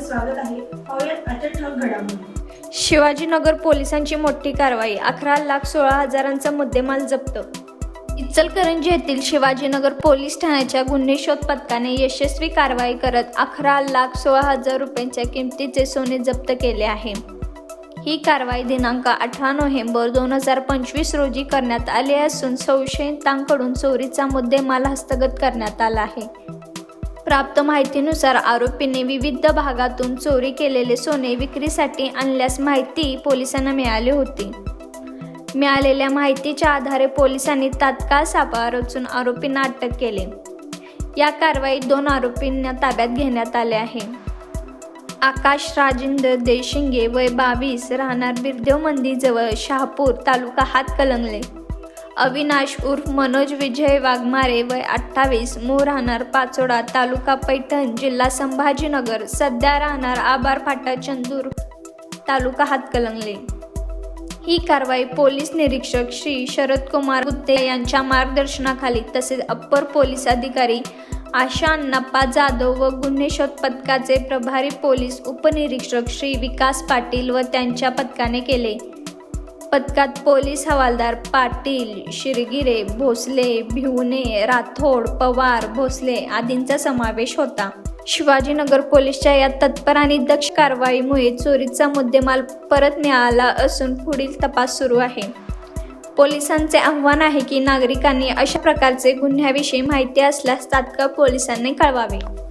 स्वागत आहे. पाहुयात आजच्या ठळक घडामोडी. शिवाजीनगर पोलिसांची मोठी कारवाई अकरा लाख सोळा हजारांचा मुद्देमाल जप्त. इचलकरंजी येथील शिवाजीनगर पोलीस ठाण्याच्या गुन्हे शोध पथकाने यशस्वी कारवाई करत अकरा लाख सोळा हजार रुपयांच्या किमतीचे सोने जप्त केले आहे. ही कारवाई दिनांक अठरा नोव्हेंबर दोन हजार पंचवीस रोजी करण्यात आली असून संशयितांकडून चोरीचा मुद्देमाल हस्तगत करण्यात आला आहे. प्राप्त माहितीनुसार आरोपीने विविध भागातून चोरी केलेले सोने विक्रीसाठी आणल्यास माहिती पोलिसांना मिळाली होती. मिळालेल्या माहितीच्या आधारे पोलिसांनी तात्काळ सापळा रचून आरोपींना अटक केले. या कारवाईत दोन आरोपींना ताब्यात घेण्यात आले आहे. आकाश राजेंद्र देशिंगे वय बावीस राहणार बिरदेव मंदिरजवळ शहापूर तालुका हातकलंगले. अविनाश उर्फ मनोज विजय वाघमारे वय अठ्ठावीस मूळ राहणार पाचोडा तालुका पैठण जिल्हा संभाजीनगर. सध्या राहणार आबार फाटा चंदूर तालुका हातकलंगले. ही कारवाई पोलीस निरीक्षक श्री शरद कुमार गुत्ते यांच्या मार्गदर्शनाखाली तसेच अप्पर पोलीस अधिकारी आशा नप्पा जाधव व गुन्हे शोध पथकाचे प्रभारी पोलीस उपनिरीक्षक श्री विकास पाटील व त्यांच्या पथकाने केले. पथकात पोलीस हवालदार पाटील शिरगिरे भोसले भिवणे राठोड पवार भोसले आदींचा समावेश होता. शिवाजीनगर पोलीसच्या या तत्पर आणि दक्ष कारवाईमुळे चोरीचा मुद्देमाल परत मिळाला असून पुढील तपास सुरू आहे. पोलिसांचे आव्हान आहे की नागरिकांनी अशा प्रकारचे गुन्ह्याविषयी माहिती असल्यास तात्काळ पोलिसांनी कळवावे.